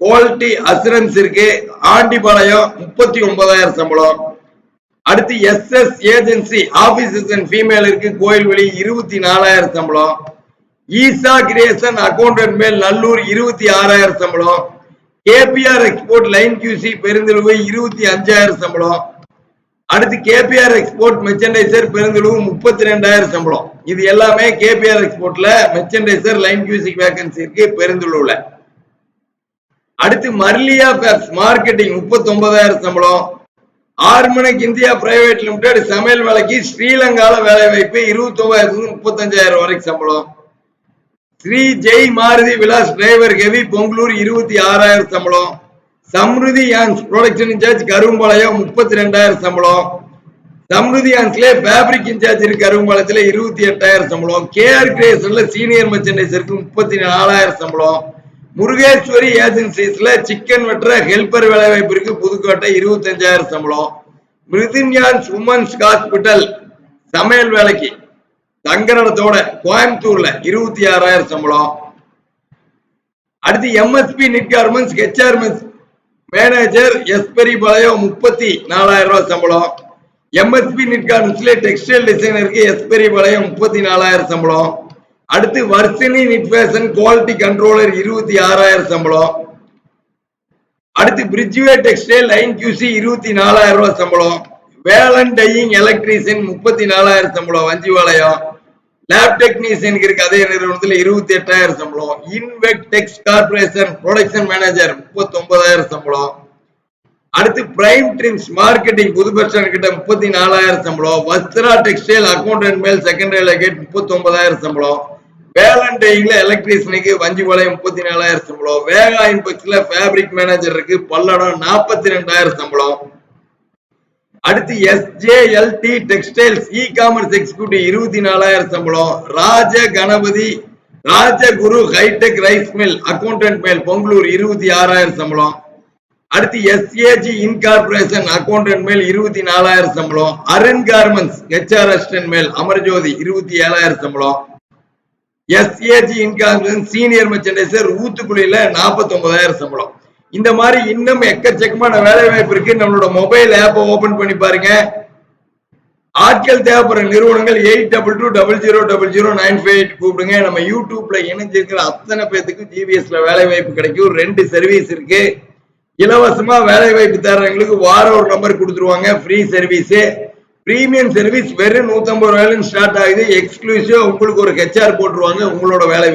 Quality assurance இருக்கு. ஆண்டிபாளையம் முப்பத்தி ஒன்பதாயிரம் சம்பளம். அடுத்து S S agency officers and female இருக்கு. கோயில்வெளி இருபத்தி நாலாயிரம் சம்பளம். ஈசா கிரியேஷன் அக்கௌண்டன்ட் மேல் நல்லூர் இருபத்தி ஆறாயிரம் சம்பளம். KPR export line QC Perunthozhuvu இருபத்தி அஞ்சாயிரம் சம்பளம். அடுத்து கேபிஆர் எக்ஸ்போர்ட் மெர்ச்சன்டைசர் பெருந்தெழுவு முப்பத்தி ரெண்டாயிரம் சம்பளம். இது எல்லாமே கேபிஆர் எக்ஸ்போர்ட்ல மெர்ச்சன்டைசர் லைன் கியூசிக் வேகன்சி இருக்கு பெருந்தெழுவுல அடுத்து மர்லியா பேப்ஸ் மார்க்கெட்டிங் முப்பத்தி ஒன்பதாயிரம் சம்பளம் ஆர்மனக் இந்தியா பிரைவேட் லிமிடெட் சமையல் வேலைக்கு ஸ்ரீலங்கால வேலை வாய்ப்பு இருபத்தி ஒன்பதாயிரத்துக்கு முப்பத்தஞ்சாயிரம் வரைக்கும் சம்பளம். ஸ்ரீ ஜெய் மாருதி விலாஸ் டிரைவர் ஹெவி பொங்கலூர் இருபத்தி ஆறாயிரம் சம்பளம். Samruthi yarns production incharge Karumbalayam முப்பத்தி ரெண்டாயிரம் சம்பளம். சம்ருதி ஹான்ஸ்லே ஃபேப்ரிக் இன்சார்ஜ் இருக்கு கரும்பாளையத்தில் இருபத்தி எட்டாயிரம் சம்பளம். கேஆர் கிரியேஷனில் சீனியர் மெர்ச்சன்டைசருக்கு முப்பத்தி நாலாயிரம் சம்பளம். முருகேஸ்வரி ஏஜென்சிஸ்ல சிக்கன் வெட்டுற ஹெல்பர் வேலை புதுக்கோட்டை இருபத்தஞ்சாயிரம் சம்பளம். மிருதின்யான்ஸ் உமன்ஸ் ஹாஸ்பிட்டல் சமையல் வேலைக்கு தங்கரடத்தோட கோயம்புத்தூர்ல இருபத்தி ஆறாயிரம் சம்பளம். அடுத்து எம்எஸ்பி நிட் கார்மெண்ட்ஸ் ஹெச்ஆர்மெஸ் மேனேஜர் எஸ்பெரி பாளையம் முப்பத்தி நாலாயிரம் ரூபாய் சம்பளம். எம்எஸ்பி நிட் கார்மெண்ட்ஸ்ல டெக்ஸ்டைல் டிசைனருக்கு எஸ்பெரி பாளையம் முப்பத்தி நாலாயிரம் சம்பளம். அடுத்து வர்சினி நிட்வேசன் குவாலிட்டி கண்ட்ரோலர் இருபத்தி ஆறாயிரம் சம்பளம். அடுத்து பிரிட்ஜ்வே டெக்ஸ்டைல் லைன் கியூசி இருபத்தி நாலாயிரம் ரூபாய் சம்பளம். வேலன் டையிங் எலக்ட்ரீசியன் முப்பத்தி நாலாயிரம் சம்பளம் வஞ்சிவாளையம் லேப் டெக்னீசியன் இருக்கு அதே நிறுவனத்தில் இருபத்தி எட்டாயிரம் சம்பளம். இன்வெக் டெக்ஸ் கார்பரேஷன் ப்ரொடக்ஷன் மேனேஜர் முப்பத்தி ஒன்பதாயிரம் சம்பளம். அடுத்து பிரைம் ட்ரிம்ஸ் மார்க்கெட்டிங் புது பஸ் கிட்ட முப்பத்தி நாலாயிரம் சம்பளம். Vastra textile accountant male secondary gate முப்பத்தி ஒன்பதாயிரம் சம்பளம். வேலண்டைன்ல எலக்ட்ரீஷியனுக்கு வஞ்சிபாளையம் முப்பத்தி நாலாயிரம் சம்பளம் வேகா இன்பக்ஸ்ல ஃபேப்ரிக் மேனேஜருக்கு பல்லடம் நாற்பத்தி ரெண்டாயிரம் சம்பளம். அடுத்து SJLT textiles e commerce executive இருபத்தி நாலாயிரம் சம்பளம். Raja Ganapathi Rajaguru hi tech rice mill accountant male Pongalur இருபத்தி ஆறாயிரம் சம்பளம். அடுத்து எஸ்ஏஜி இன்கார்பரேஷன் அக்கௌண்டன்ட் மேல் இருபத்தி நாலாயிரம் சம்பளம். அருண் கார்மெண்ட்ஸ் ஹெச்ஆர் அசிஸ்டன்ட் மேல் அமர்ஜோதி இருபத்தி ஏழாயிரம் சம்பளம். எஸ்ஏஜி இன்காங்கிரன் சீனியர் மெர்ச்சன்டைசர் ஊத்துக்குழியில நாற்பத்தி ஒன்பதாயிரம் சம்பளம். இந்த மாதிரி இன்னும் எக்கச்சக்கமான வேலை வாய்ப்பு இருக்கு. நம்மளோட மொபைல் ஆப்பை ஓபன் பண்ணி பாருங்க. ஆட்கள் தேவைப்படுற நிறுவனங்கள் eight double two double zero double zero nine five eight கூப்பிடுங்க. நம்ம யூடியூப்ல இணைஞ்சிருக்கிற அத்தனை பேத்துக்கும் ஜிபிஎஸ்ல வேலை வாய்ப்பு கிடைக்கும். ரெண்டு சர்வீஸ் இருக்கு. இலவசமா வேலை வாய்ப்பு தர்றவங்களுக்கு வாரம் ஒரு நம்பர் கொடுத்துருவாங்க. ஃப்ரீ சர்வீஸு பிரீமியம் சர்வீஸ் வெறும் நூத்தம்பது ரூபாயிலும் ஸ்டார்ட் ஆகுது. எக்ஸ்க்ளூசிவ் உங்களுக்கு ஒரு ஹெச்ஆர் போட்டுருவாங்க. உங்களோட வேலை